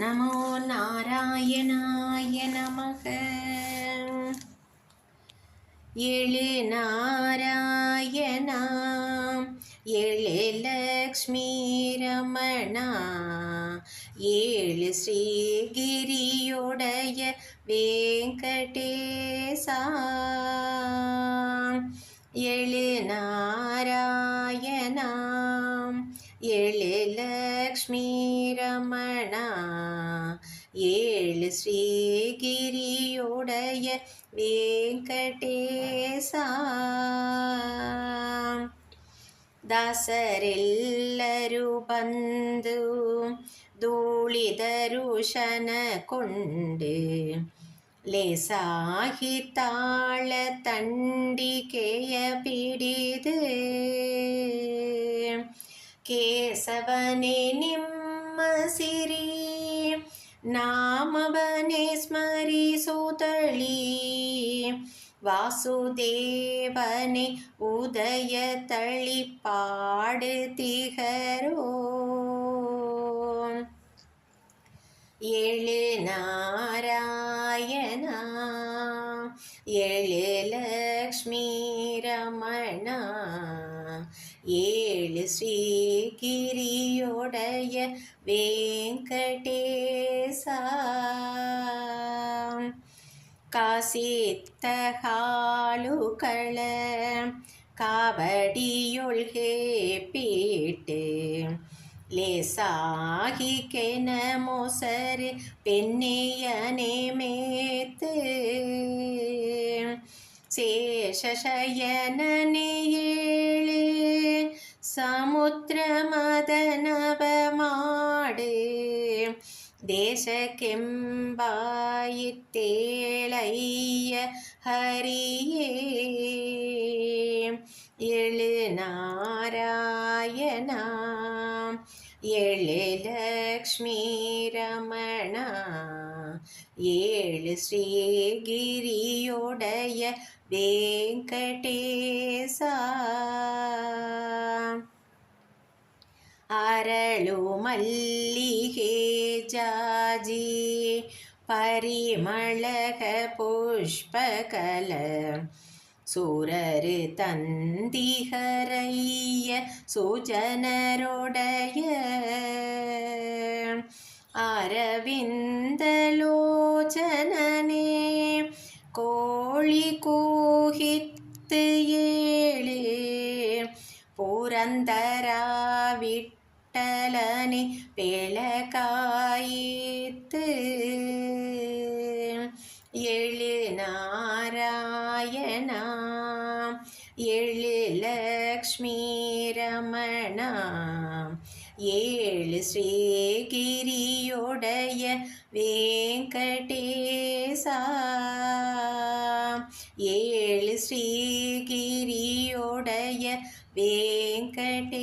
நமோ நாராயணாய நமக எழு நாராயணா எழு லக்ஷ்மி ரமணா ஏழு ஸ்ரீகிரியுடைய வேங்கடேசா எழு நாராயணா எழு லக்ஷ்மி ரமணா ஏழு ஸ்ரீகிரியுடைய வேங்கடேசா ദാസരെല്ലരു ബന്ധു ധൂളിതരുഷന കൊണ്ട് ലേസാഹി താള തണ്ടികയ പിടിത് കേസവനെ നിം ನಾಮವನೇ ಸ್ಮರಿಸುತ್ತಳಿ ವಾಸುದೇವನೇ ಉದಯ ತಳಿ ಪಾಡುತ್ತಿಹರೋ ಎಳೆ ನಾರಾಯಣ ಎಳೆ ಲಕ್ಷ್ಮೀ ರಮಣ ஏழு ஸ்ரீகிரியோடைய வேங்கடேசா കാസിത്തഹാലുകള കാവടിയൊൾകെ പീട്ട് ലേസാഹിക്കന മോസർ പെന്നയനെ മേത്ത് ശേഷശയനനെയേ தேசக்கெம்பாயித்தேளைய ஹரியே எழு நாராயணா எழு லக்ஷ்மி ரமணா ஏழு ஸ்ரீகிரியோடைய வெங்கடேசா അരളുമല്ലികേ ജാജി. പരിമളക പുഷ്പകല. സുരര് തന്തിഹരയ്യ സുജനരുടയ. അരവിന്ദലോചനനേ കോളി കോഹിത്ത് ഏളേ. പുരന്തരാവിട്ട് புரந்தராவிட்டு விட்டலனி பெளகாயித்து எழு நாராயணா எழு லக்ஷ்மி ரமணா ஏழு ஸ்ரீகிரியோடைய வெங்கடேசா. வேல் ஸ்ரீகிரியோடைய வேங்கடேசா.